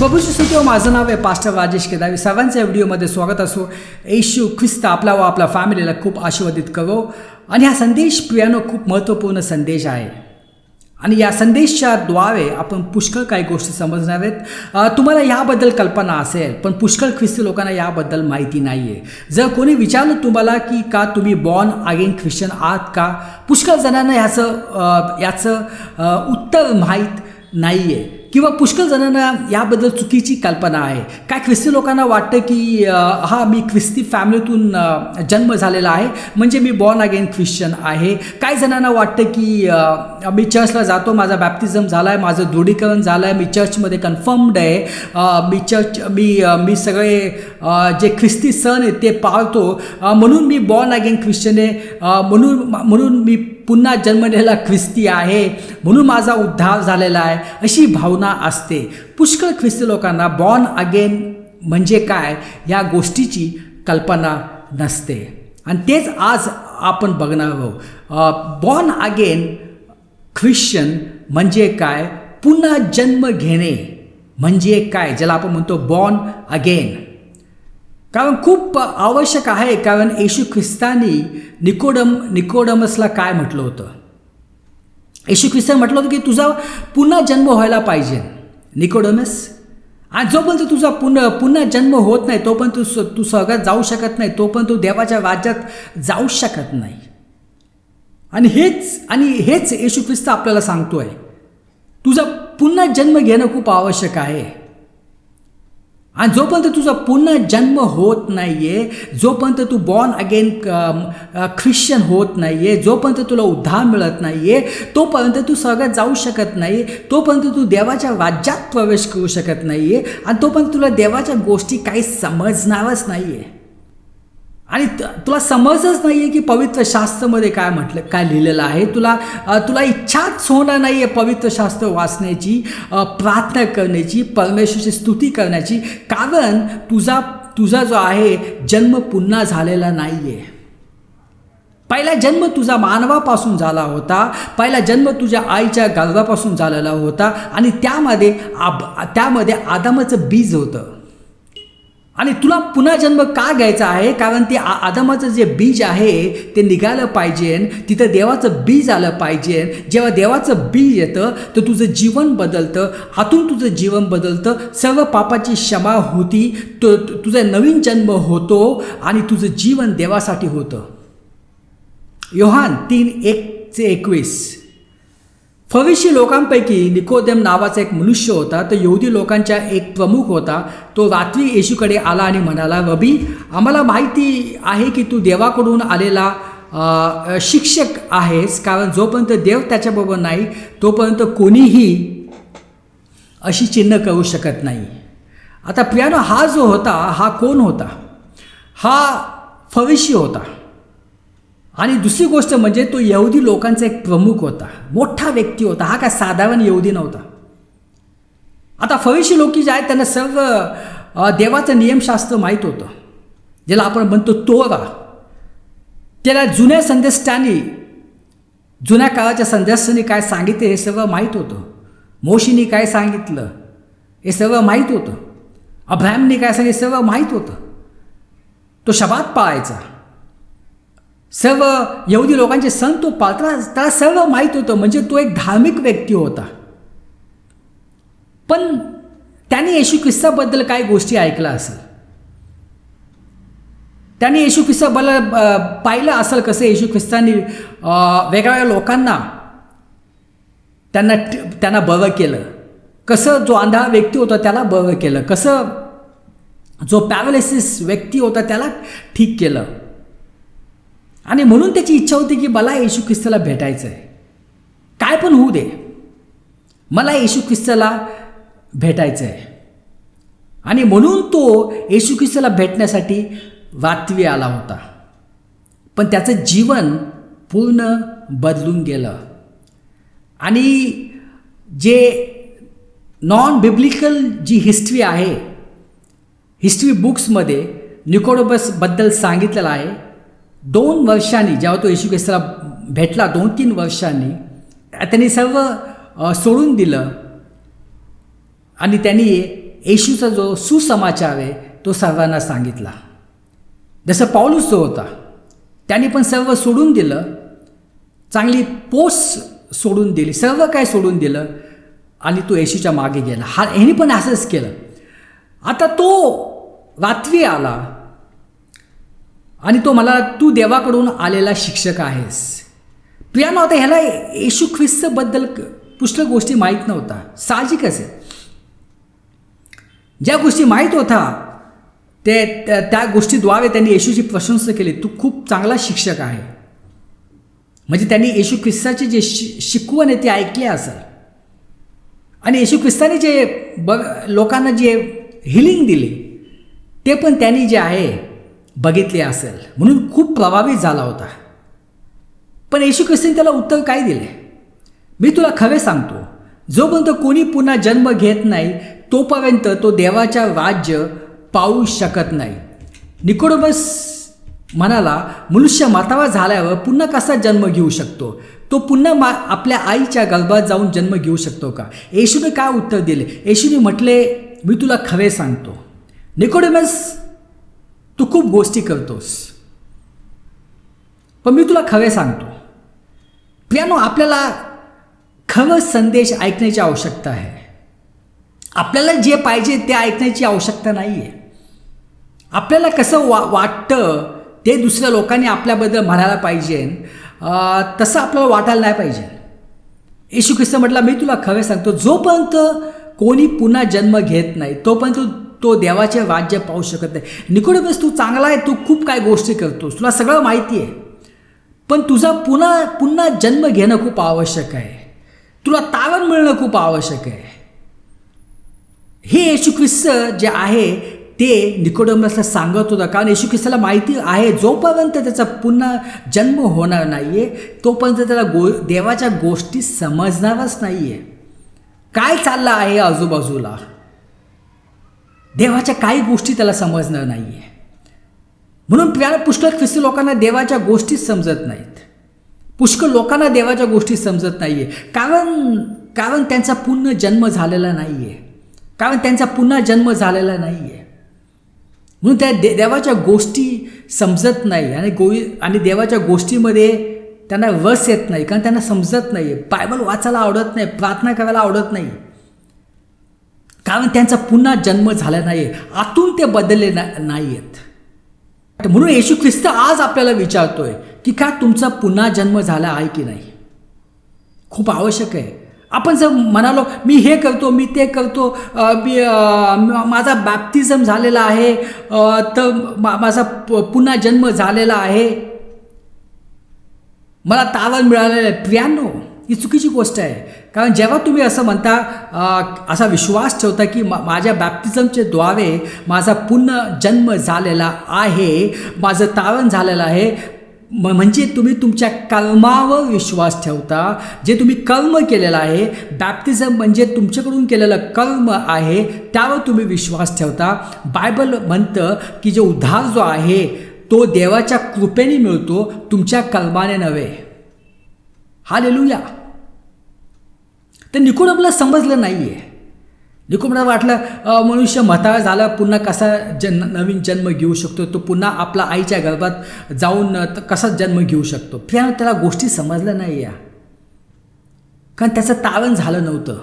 बघू शकतो माझं नाव आहे पास्टर राजेश केदावी सर्वांच्या व्हिडिओमध्ये स्वागत असो. येशू ख्रिस्त आपला व आपल्या फॅमिलीला खूप आशीर्वादित करो. आणि हा संदेश प्रियानो खूप महत्त्वपूर्ण संदेश आहे. आणि या संदेशाद्वारे आपण पुष्कळ काही गोष्टी समजणार आहेत. तुम्हाला याबद्दल कल्पना असेल पण पुष्कळ ख्रिस्ती लोकांना याबद्दल माहिती नाही आहे जर कोणी विचारलं तुम्हाला की का तुम्ही बॉर्न अगेन ख्रिश्चन आहात का पुष्कळ जणांना ह्याचं याचं उत्तर माहीत नाही आहे किंवा पुष्कळ जणांना याबद्दल चुकीची कल्पना आहे. काय ख्रिस्ती लोकांना वाटतं की हा मी ख्रिस्ती फॅमिलीतून जन्म झालेला आहे म्हणजे मी बॉर्न अगेन ख्रिश्चन आहे. काही जणांना वाटतं की मी चर्चला जातो माझा बॅप्टिझम झाला आहे माझं दृढीकरण झालं आहे मी चर्चमध्ये कन्फर्म्ड आहे. मी चर्च मी मी सगळे जे ख्रिस्ती सण आहेत ते पाळतो. म्हणून मी बॉर्न अगेन ख्रिश्चन आहे. म्हणून म्हणून मी पुन्हा जन्मलेला ख्रिस्ती आहे म्हणून माझा उद्धार झालेला आहे अशी भावना असते. पुष्कळ ख्रिस्ती लोकांना बॉर्न अगेन म्हणजे काय या गोष्टीची कल्पना नसते. आणि तेच आज आपण बघणार आहोत. बॉर्न अगेन ख्रिश्चन म्हणजे काय पुन्हा जन्म घेणे म्हणजे काय ज्याला आपण म्हणतो बॉर्न अगेन कारण खूप आवश्यक आहे कारण येशू ख्रिस्तानी निकोडम निकोडमसला काय म्हटलं होतं? येशू ख्रिस्तान म्हटलं होतं की तुझा पुन्हा जन्म व्हायला पाहिजे निकोडमस. आणि जोपर्यंत तुझा पुन्हा पुन्हा जन्म होत नाही तोपर्यंत तू तू स्वर्गात जाऊ शकत नाही तोपर्यंत तू देवाच्या राज्यात जाऊ शकत नाही. आणि हेच आणि हेच येशू ख्रिस्त आपल्याला सांगतो आहे तुझा पुन्हा जन्म घेणं खूप आवश्यक आहे. आणि जोपर्यंत तुझा पुन्हा जन्म होत नाही आहे जोपर्यंत तू बॉर्न अगेन ख्रिश्चन होत नाही आहे जोपर्यंत तुला उद्धार मिळत नाही आहे तोपर्यंत तू स्वर्गात जाऊ शकत नाही तोपर्यंत तू देवाच्या राज्यात प्रवेश करू शकत नाही आहे आणि तोपर्यंत तुला देवाच्या गोष्टी काही समजणारच नाही आहे आणि तुला समजच नाही आहे की पवित्र शास्त्रामध्ये काय म्हटलं काय लिहिलेलं आहे. तुला तुला इच्छाच होणार नाही आहे पवित्र शास्त्र वाचण्याची प्रार्थना करण्याची परमेश्वरची स्तुती करण्याची. कारण तुझा तुझा जो आहे जन्म पुन्हा झालेला नाही आहे पहिला जन्म तुझा मानवापासून झाला होता. पहिला जन्म तुझ्या आईच्या गर्भापासून झालेला होता. आणि त्यामध्ये आब त्यामध्ये आदामाचं बीज होतं. आणि तुला पुन्हा जन्म का घ्यायचा आहे? कारण ते आ- आदमाचं जे बीज आहे ते निघालं पाहिजे. तिथं देवाचं बीज आलं पाहिजे. जेव्हा देवाचं बीज येतं तर तुझं जीवन बदलतं. आतून तुझं जीवन बदलतं. सर्व पापाची क्षमा होती. तो तो- तुझा नवीन जन्म होतो आणि तुझं जीवन देवासाठी होतं. योहान तीन एकचे एकवीस. फविशी लोकांपैकी निकोदेम नावाचा एक मनुष्य होता तो यहुदी लोकांच्या एक प्रमुख होता. तो रात्री येशूकडे आला आणि म्हणाला रबी आम्हाला माहिती आहे की तू देवाकडून आलेला शिक्षक आहेस कारण जोपर्यंत देव त्याच्याबरोबर नाही तोपर्यंत कोणीही अशी चिन्ह करू शकत नाही. आता प्रियानो हा जो होता हा कोण होता? हा फविशी होता. आणि दुसरी गोष्ट म्हणजे तो यहुदी लोकांचा एक प्रमुख होता. मोठा व्यक्ती होता. हा काय साधारण यहुदी नव्हता. आता फविशी लोक जे आहेत त्यांना सर्व देवाचं नियमशास्त्र माहीत होतं. ज्याला आपण म्हणतो तोरा. त्याला जुन्या संदेष्टांनी जुन्या काळाच्या संदेशांनी काय सांगितले हे सर्व माहीत होतं. मोशीनी काय सांगितलं हे सर्व माहीत होतं. अब्राहमनी काय सांगितलं हे सर्व माहीत होतं. तो शबात पाळायचा. सर्व यहुदी लोकांचे सण तो पाळता त्याला सर्व माहीत होतं. म्हणजे तो एक धार्मिक व्यक्ती होता. पण त्याने येशू ख्रिस्ताबद्दल काही गोष्टी ऐकल्या असेल. त्याने येशू ख्रिस्ताबद्दल बल पाहिलं असेल कसं येशू ख्रिस्तांनी वेगवेगळ्या लोकांना त्यांना त्यांना बरं केलं. कसं जो आंधळा व्यक्ती होता त्याला बरं केलं. कसं जो पॅरालिसिस व्यक्ती होता त्याला ठीक केलं. आणि म्हणून त्याची इच्छा होती की मला येशू ख्रिस्ताला भेटायचं आहे काय पण होऊ दे. मला येशू ख्रिस्ताला भेटायचं आहे आणि म्हणून तो येशू ख्रिस्ताला भेटण्यासाठी वातवी आला होता. पण त्याचं जीवन पूर्ण बदलून गेलं. आणि जे नॉन बिब्लिकल जी हिस्ट्री आहे हिस्ट्री बुक्समध्ये निकोडोबसबद्दल सांगितलेलं आहे दोन वर्षांनी जेव्हा तो येशू ख्रिस्ताला भेटला दोन तीन वर्षांनी त्यांनी सर्व सोडून दिलं. आणि त्यांनी येशूचा जो सुसमाचार आहे तो सर्वांना सांगितला. जसं पाऊलच तो होता त्यांनी पण सर्व सोडून दिलं. चांगली पोस्ट सोडून दिली सर्व काय सोडून दिलं. आणि तो येशूच्या मागे गेला. हा ह्याने पण असंच केलं. आता तो रात्री आला. आणि तो मला तू देवाकडून आलेला शिक्षक आहेस. प्रियानो आता ह्याला येशू ख्रिस्तबद्दल पुष्कळ गोष्टी माहीत नव्हता. साहजिकच आहे. ज्या गोष्टी माहीत होता ते त्या- गोष्टीद्वारे त्यांनी येशूची प्रशंसा केली. तू खूप चांगला शिक्षक आहे. म्हणजे त्यांनी येशू ख्रिस्ताचे जे शि शिकवण आहे ते ऐकले असेल. आणि येशू ख्रिस्ताने जे बघ लोकांना जे हिलिंग दिली ते पण त्यांनी जे आहे बघितले असेल. म्हणून खूप प्रभावित झाला होता. पण येशू ख्रिस्तीने त्याला उत्तर काय दिले? मी तुला खरे सांगतो जोपर्यंत कोणी पुन्हा जन्म घेत नाही तोपर्यंत तो देवाच्या राज्य पाहू शकत नाही. निकोडोबस म्हणाला मनुष्य मातावा झाल्यावर पुन्हा कसा जन्म घेऊ शकतो? तो पुन्हा मा आपल्या आईच्या गर्भात जाऊन जन्म घेऊ शकतो का? येशूने काय उत्तर दिले? येशूने म्हटले मी तुला खरे सांगतो. निकोडोमस तू खूप गोष्टी करतोस. पण मी तुला खरे सांगतो. प्रियानो आपल्याला खरं संदेश ऐकण्याची आवश्यकता आहे. आपल्याला जे पाहिजे ते ऐकण्याची आवश्यकता नाही आहे आपल्याला कसं वा वाटतं ते दुसऱ्या लोकांनी आपल्याबद्दल म्हणायला पाहिजे. तसं आपल्याला वाटायला नाही पाहिजे. येशू ख्रिस्त म्हटलं मी तुला खरं सांगतो जोपर्यंत कोणी पुन्हा जन्म घेत नाही तोपर्यंत तो देवाचे राज्य पाहू शकत नाही. निकोडमस तू चांगला आहे तू खूप काय गोष्टी करतोस. तुला सगळं माहिती आहे. पण तुझा पुन्हा पुन्हा जन्म घेणं खूप आवश्यक आहे. तुला तारण मिळणं खूप आवश्यक आहे. हे येशू ख्रिस्त जे आहे ते निकोडमसला सांगत होता. कारण येशू ख्रिस्ताला माहिती आहे जोपर्यंत त्याचा पुन्हा जन्म होणार नाही आहे तोपर्यंत त्याला गो देवाच्या गोष्टी समजणारच नाही आहे काय चाललं आहे आजूबाजूला? देवाच्या काही गोष्टी त्याला समजणार नाही आहे म्हणून प्रिया पुष्कळ ख्रिस्ती लोकांना देवाच्या गोष्टीच समजत नाहीत. पुष्कळ लोकांना देवाच्या गोष्टी समजत नाही आहे कारण कारण त्यांचा पुन्हा जन्म झालेला नाही आहे कारण त्यांचा पुन्हा जन्म झालेला नाही आहे म्हणून त्या दे देवाच्या गोष्टी समजत नाही आणि गोई आणि देवाच्या गोष्टीमध्ये त्यांना रस येत नाही. कारण त्यांना समजत नाही आहे बायबल वाचायला आवडत नाही प्रार्थना करायला आवडत नाही. कारण त्यांचा पुन्हा जन्म झाला नाही आतून ते बदलले ना नाही आहेत म्हणून येशू ख्रिस्त आज आपल्याला विचारतोय की का तुमचा पुन्हा जन्म झाला आहे की नाही? खूप आवश्यक आहे. आपण जर म्हणालो मी हे करतो मी ते करतो मी माझा बॅप्टिझम झालेला आहे तर मा माझा प- पुन्हा जन्म झालेला आहे. मला तारण मिळालेलं आहे. प्रियानो ही चुकीची गोष्ट आहे. कारण जेव्हा तुम्ही असं म्हणता असा विश्वास ठेवता की मा माझ्या बॅप्टिझमचे द्वारे माझा पुन्हा जन्म झालेला आहे माझं तारण झालेलं आहे म म्हणजे तुम्ही तुमच्या कर्मावर विश्वास ठेवता जे तुम्ही कर्म केलेलं आहे बॅप्टिझम म्हणजे तुमच्याकडून केलेलं कर्म आहे त्यावर तुम्ही विश्वास ठेवता. बायबल म्हणतं की जो उद्धार जो आहे तो देवाच्या कृपेने मिळतो तुमच्या कर्माने नव्हे. हा लेलूया तर निकोडमला समजलं नाही आहे निकोडमला वाटलं मनुष्य म्हातारा झाला पुन्हा कसा जन नवीन जन्म घेऊ शकतो? तो पुन्हा आपला आईच्या गर्भात जाऊन कसा जन्म घेऊ शकतो? प्रिया त्याला गोष्टी समजल्या नाही या कारण त्याचं तारण झालं नव्हतं.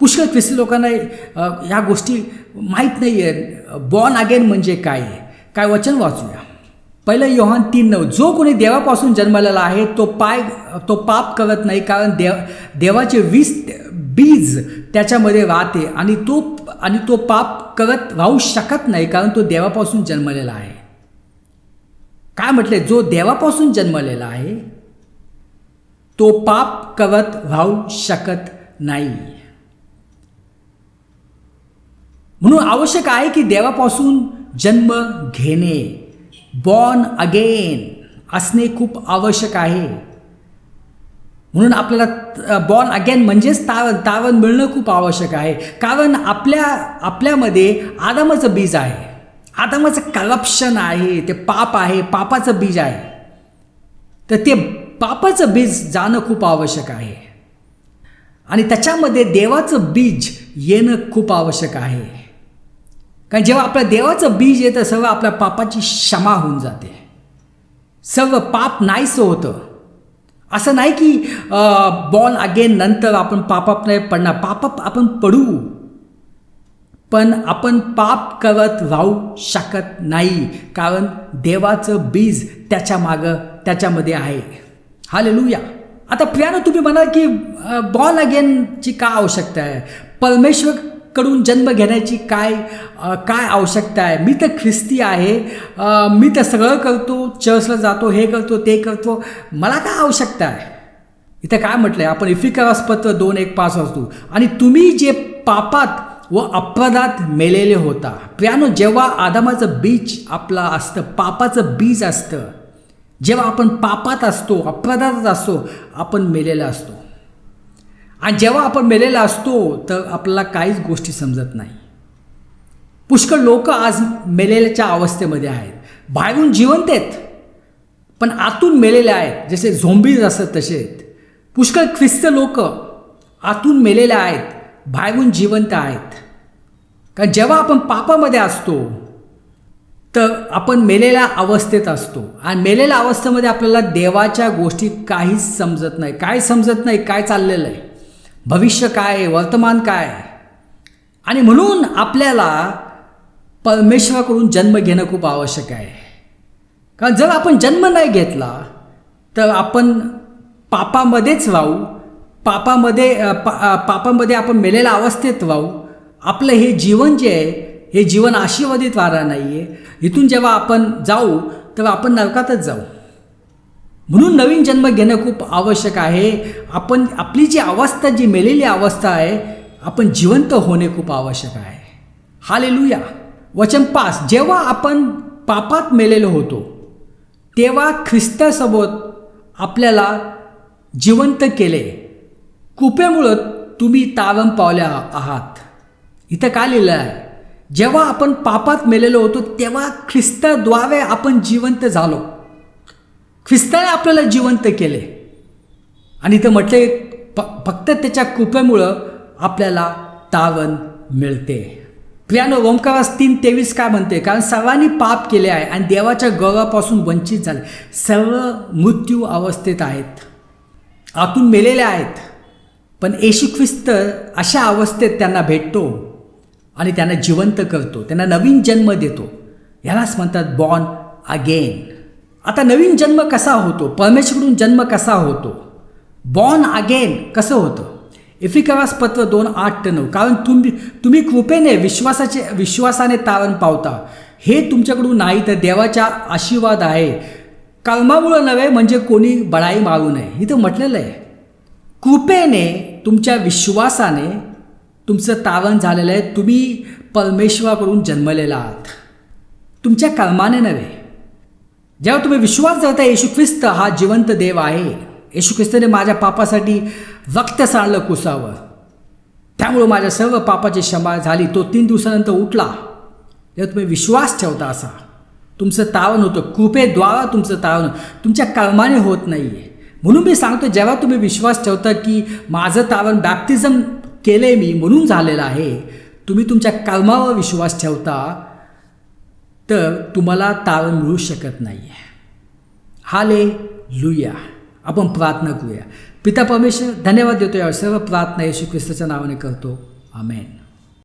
पुष्कळ ख्रिस्ती लोकांना ह्या गोष्टी माहीत नाही आहे बॉर्न अगेन म्हणजे काय? आहे काय वचन वाचूया. पहिलं योहान तीन नऊ. जो कोणी देवापासून जन्मलेला आहे तो पाय तो पाप करत नाही कारण देव देवाचे वीस बीज त्याच्यामध्ये राहते आणि तो आणि तो पाप करत राहू शकत नाही कारण तो देवापासून जन्मलेला आहे. काय म्हटले? जो देवापासून जन्मलेला आहे तो पाप करत राहू शकत नाही. म्हणून आवश्यक आहे की देवापासून जन्म घेणे. बॉर्न अगेन असणे खूप आवश्यक आहे. म्हणून आपल्याला बॉर्न अगेन म्हणजेच तावन तावन मिळणं खूप आवश्यक आहे. कारण आपल्या आपल्यामध्ये आदमाचं बीज आहे. आदमाचं करप्शन आहे ते पाप आहे पापाचं बीज आहे. तर ते पापाचं बीज जाणं खूप आवश्यक आहे. आणि त्याच्यामध्ये देवाचं बीज येणं खूप आवश्यक आहे. कारण जेव्हा आपल्या देवाचं बीज येतं सर्व आपल्या पापाची क्षमा होऊन जाते. सर्व पाप नाहीसं होतं. असं नाही की बॉल अगेन नंतर आपण पापात नाही पडणार. पापात आपण पडू. पण आपण पाप करत राहू शकत नाही. कारण देवाचं बीज त्याच्या मागं त्याच्यामध्ये आहे. हालेलुया आता प्रियानं तुम्ही म्हणाल की बॉल अगेनची का आवश्यकता आहे? परमेश्वर कडून जन्म घेण्याची काय काय आवश्यकता आहे? मी तर ख्रिस्ती आहे. मी तर सगळं करतो चर्चला जातो हे करतो ते करतो. मला काय आवश्यकता आहे? इथं काय म्हटलं आहे आपण इफिकास पत्र दोन एक पाच असतो आणि तुम्ही जे पापात व अपराधात मेलेले होता प्रियानो जेव्हा आदामाचं बीज आपला असतं पापाचं बीज असतं जेव्हा आपण पापात असतो अपराधात असतो आपण मेलेला असतो. आणि जेव्हा आपण मेलेला असतो तर आपल्याला काहीच गोष्टी समजत नाही. पुष्कळ लोक आज मेलेल्याच्या अवस्थेमध्ये आहेत. बाहेरून जिवंत आहेत पण आतून मेलेले आहेत. जसे झोंबीज असतात तसे आहेत. पुष्कळ ख्रिस्त लोक आतून मेलेले आहेत बाहेरून जिवंत आहेत. कारण जेव्हा आपण पापामध्ये असतो तर आपण मेलेल्या अवस्थेत असतो. आणि मेलेल्या अवस्थेमध्ये आपल्याला देवाच्या गोष्टी काहीच समजत नाही. काय समजत नाही काय चाललेलं आहे? भविष्य काय वर्तमान काय? आणि म्हणून आपल्याला परमेश्वराकडून जन्म घेणं खूप आवश्यक आहे. कारण जर आपण जन्म नाही घेतला तर आपण पापामध्येच राहू पापामध्ये पा पापामध्ये आपण मेलेल्या अवस्थेत राहू आपलं हे जीवन जे आहे हे जीवन आशीर्वादित वारा नाही आहे इथून जेव्हा आपण जाऊ तेव्हा आपण नरकातच जाऊ. म्हणून नवीन जन्म घेणं खूप आवश्यक आहे. आपण आपली जी अवस्था जी मेलेली अवस्था आहे आपण जिवंत होणे खूप आवश्यक आहे. हालेलुया. वचन पास. जेव्हा आपण पापात मेलेलो होतो तेव्हा ख्रिस्तासोबत आपल्याला जिवंत केले. कुपेमुळं तुम्ही तावम पावल्या आहात. इथं काय लिहिलं आहे जेव्हा आपण पापात मेलेलो होतो तेव्हा ख्रिस्ताद्वारे आपण जिवंत झालो. ख्रिस्ताने आपल्याला जिवंत केले. आणि इथं म्हटले फ फक्त त्याच्या कृपेमुळं आपल्याला तावन मिळते. प्रियानो ओंकारास तीन तेवीस काय म्हणते? कारण सर्वांनी पाप केले आहे आणि देवाच्या गौरवापासून वंचित झाले. सर्व मृत्यू अवस्थेत आहेत. आतून मेलेले आहेत. पण येशू ख्रिस्त अशा अवस्थेत त्यांना भेटतो आणि त्यांना जिवंत करतो. त्यांना नवीन जन्म देतो. यालाच म्हणतात बॉर्न अगेन आता नवीन जन्म कसा होतो? परमेश्वरकडून जन्म कसा होतो? बॉर्न अगेन कसं होतं? इफिकवास पत्र दोन आठ ते नऊ. कारण तुम्ही तुम्ही कृपेने विश्वासाचे विश्वासाने तारण पावता. हे तुमच्याकडून नाही तर देवाचा आशीर्वाद आहे. कर्मामुळं नव्हे म्हणजे कोणी बळाई मारू नये. इथं म्हटलेलं आहे. कृपेने तुमच्या विश्वासाने तुमचं तारण झालेलं आहे. तुम्ही परमेश्वराकडून जन्मलेला आहात. तुमच्या कर्माने नव्हे. जेव्हा तुम्ही विश्वास धरता येशू ख्रिस्त हा जिवंत देव आहे येशू ख्रिस्तने माझ्या पापासाठी वक्त सांडलं कुसावर त्यामुळं माझ्या सर्व पापाची क्षमा झाली. तो तीन दिवसानंतर उठला. जेव्हा तुम्ही विश्वास ठेवता असा तुमचं तारण होतं. कृपेद्वारा तुमचं तारण तुमच्या कर्माने होत नाही आहे म्हणून मी सांगतो जेव्हा तुम्ही विश्वास ठेवता की माझं तारण बॅप्टिझम आहे मी म्हणून झालेलं आहे तुम्ही तुमच्या कर्मावर विश्वास ठेवता तर तुम्हाला तारण मिळू शकत नाही आहे हाले लुया आपण प्रार्थना करूया. पिता परमेश्वर धन्यवाद देतो या सर्व प्रार्थना येशू ख्रिस्ताच्या नावाने करतो. आमेन.